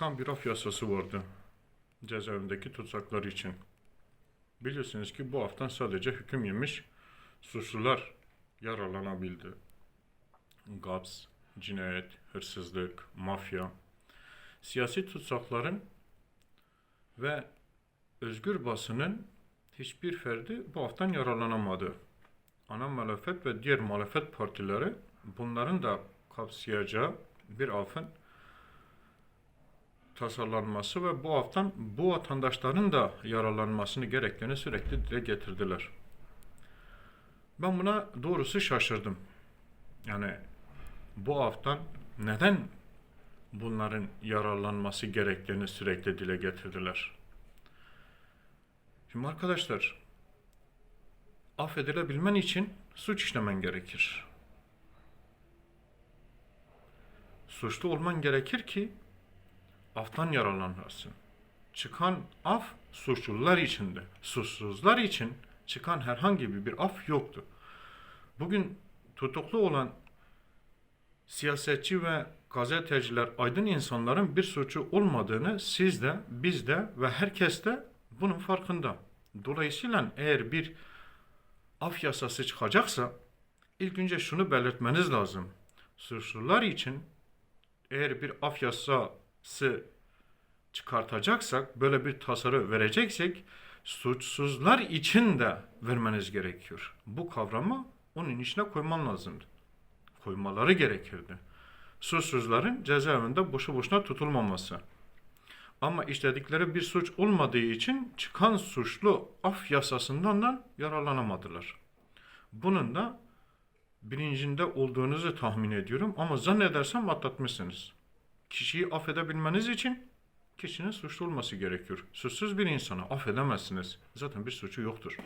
çıkan bir af yasası vardı. Cezaevindeki tutsaklar için. Bilirsiniz ki bu haftan sadece hüküm yemiş suçlular yararlanabildi. Gaps, cinayet, hırsızlık, mafya, siyasi tutsakların ve özgür basının hiçbir ferdi bu haftan yararlanamadı. Ana muhalefet ve diğer muhalefet partileri bunların da kapsayacağı bir afın tasarlanması ve bu haftan bu vatandaşların da yararlanmasını gerektiğini sürekli dile getirdiler. Ben buna doğrusu şaşırdım. Yani bu haftan neden bunların yararlanması gerektiğini sürekli dile getirdiler. Şimdi arkadaşlar, affedilebilmen için suç işlemen gerekir. Suçlu olman gerekir ki aftan yararlanırsın. Çıkan af suçlular içinde. Suçsuzlar için çıkan herhangi bir af yoktu. Bugün tutuklu olan siyasetçi ve gazeteciler, aydın insanların bir suçu olmadığını siz de, biz de ve herkes de bunun farkında. Dolayısıyla eğer bir af yasası çıkacaksa ilk önce şunu belirtmeniz lazım. Suçlular için eğer bir af yasası çıkartacaksak, böyle bir tasarı vereceksek suçsuzlar için de vermeniz gerekiyor. Bu kavramı onun içine koyman lazımdı. Koymaları gerekirdi. Suçsuzların cezaevinde boşu boşuna tutulmaması. Ama işledikleri bir suç olmadığı için çıkan suçlu af yasasından da yararlanamadılar. Bunun da bilincinde olduğunuzu tahmin ediyorum ama zannedersem atlatmışsınız. Kişiyi affedebilmeniz için kişinin suçlu olması gerekiyor. Suçsuz bir insanı affedemezsiniz. Zaten bir suçu yoktur.